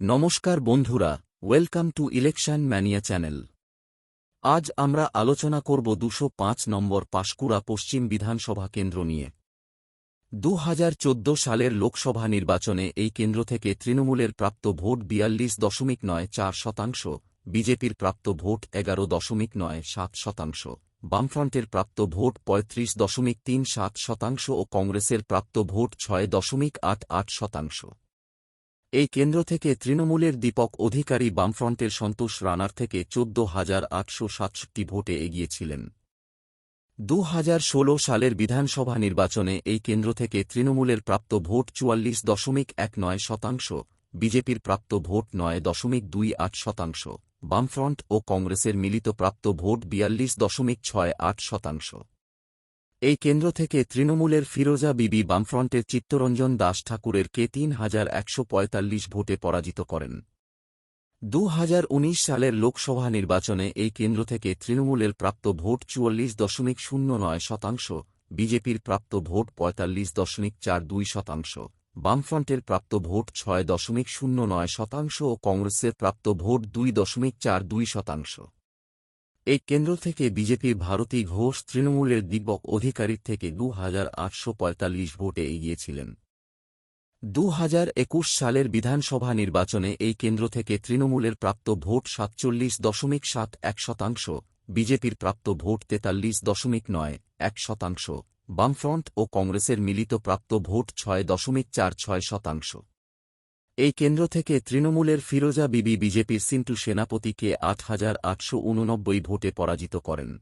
নমস্কার বন্ধুরা, welcome to election mania channel. আজ আমরা আলোচনা করব দুশো পাঁচ নম্বর পাশকুড়া পশ্চিম বিধানসভা কেন্দ্র নিয়ে। দু হাজার চোদ্দ সালের লোকসভা নির্বাচনে এই কেন্দ্র থেকে তৃণমূলের প্রাপ্ত ভোট বিয়াল্লিশ দশমিক নয় চার শতাংশ, বিজেপির প্রাপ্ত ভোট এগারো দশমিক নয় সাত শতাংশ, বামফ্রন্টের প্রাপ্ত ভোট পঁয়ত্রিশ দশমিক তিন সাত শতাংশ ও কংগ্রেসের প্রাপ্ত ভোট ছয় দশমিক আট আট শতাংশ। এই কেন্দ্র থেকে তৃণমূলের দীপক অধিকারী বামফ্রন্টের সন্তোষ রানার থেকে চোদ্দ হাজার আটশো ভোটে এগিয়েছিলেন। দু হাজার ষোলো সালের বিধানসভা নির্বাচনে এই কেন্দ্র থেকে তৃণমূলের প্রাপ্ত ভোট চুয়াল্লিশ দশমিক এক নয় শতাংশ, বিজেপির প্রাপ্ত ভোট নয় দশমিক দুই আট শতাংশ, বামফ্রন্ট ও কংগ্রেসের মিলিত প্রাপ্ত ভোট বিয়াল্লিশ দশমিক ছয় আট শতাংশ। এই কেন্দ্র থেকে তৃণমূলের ফিরোজা বিবি বামফ্রন্টের চিত্তরঞ্জন দাস ঠাকুরের কে তিন হাজার একশো পঁয়তাল্লিশ ভোটে পরাজিত করেন। দু হাজার উনিশ সালের লোকসভা নির্বাচনে এই কেন্দ্র থেকে তৃণমূলের প্রাপ্ত ভোট চুয়াল্লিশ দশমিক শূন্য নয় শতাংশ, বিজেপির প্রাপ্ত ভোট পঁয়তাল্লিশ দশমিক চার দুই শতাংশ, বামফ্রন্টের প্রাপ্ত ভোট ছয় দশমিক শূন্য নয় শতাংশ ও কংগ্রেসের প্রাপ্ত ভোট দুই দশমিক চার দুই শতাংশ। এই কেন্দ্র থেকে বিজেপির ভারতী ঘোষ তৃণমূলের দিব্যক অধিকারীর থেকে দু হাজার আটশো পঁয়তাল্লিশ ভোটে এগিয়েছিলেন। দু হাজার একুশ সালের বিধানসভা নির্বাচনে এই কেন্দ্র থেকে তৃণমূলের প্রাপ্ত ভোট সাতচল্লিশ দশমিক সাত এক শতাংশ, বিজেপির প্রাপ্ত ভোট তেতাল্লিশ দশমিক নয় এক শতাংশ, বামফ্রন্ট ও কংগ্রেসের মিলিত প্রাপ্ত ভোট ছয় দশমিক চার ছয় শতাংশ। এই কেন্দ্র থেকে তৃণমূলের ফিরোজা বিবি বিজেপির সিন্টু সেনাপতিকে আট হাজার আটশো উননব্বই ভোটে পরাজিত করেন।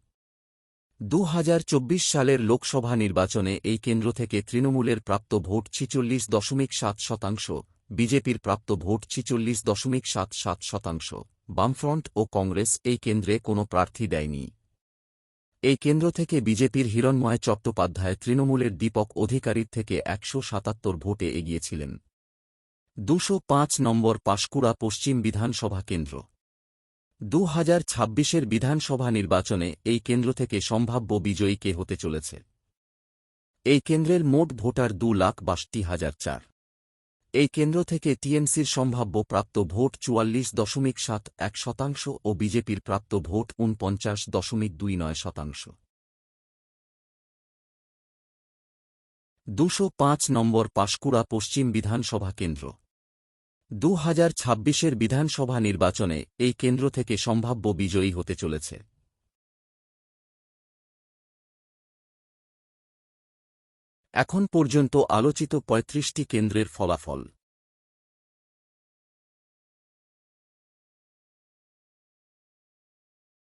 দু হাজার চব্বিশ সালের লোকসভা নির্বাচনে এই কেন্দ্র থেকে তৃণমূলের প্রাপ্ত ভোট ছিচল্লিশ দশমিক সাত শতাংশ, বিজেপির প্রাপ্ত ভোট ছিচল্লিশ দশমিক সাত সাত শতাংশ, বামফ্রন্ট ও কংগ্রেস এই কেন্দ্রে কোনো প্রার্থী দেয়নি। এই কেন্দ্র থেকে বিজেপির হিরণময় চট্টোপাধ্যায় তৃণমূলের দীপক অধিকারীর থেকে একশো সাতাত্তর ভোটে এগিয়েছিলেন। দুশো পাঁচ নম্বর পাশকুড়া পশ্চিম বিধানসভা কেন্দ্র। দু হাজার ছাব্বিশের বিধানসভা নির্বাচনে এই কেন্দ্র থেকে সম্ভাব্য বিজয়ী কে হতে চলেছে? এই কেন্দ্রের মোট ভোটার দু লাখ বাষট্টি হাজার চার। এই কেন্দ্র থেকে টিএমসির সম্ভাব্য প্রাপ্ত ভোট চুয়াল্লিশ দশমিক সাত এক শতাংশ ও বিজেপির প্রাপ্ত ভোট উনপঞ্চাশ দশমিক দুই নয় শতাংশ। দুশো পাঁচ নম্বর পাশকুড়া পশ্চিম বিধানসভা কেন্দ্র। দু হাজার ছাব্বিশের বিধানসভা নির্বাচনে এই কেন্দ্র থেকে সম্ভাব্য বিজয়ী হতে চলেছে। এখন পর্যন্ত আলোচিত পঁয়ত্রিশটি কেন্দ্রের ফলাফল।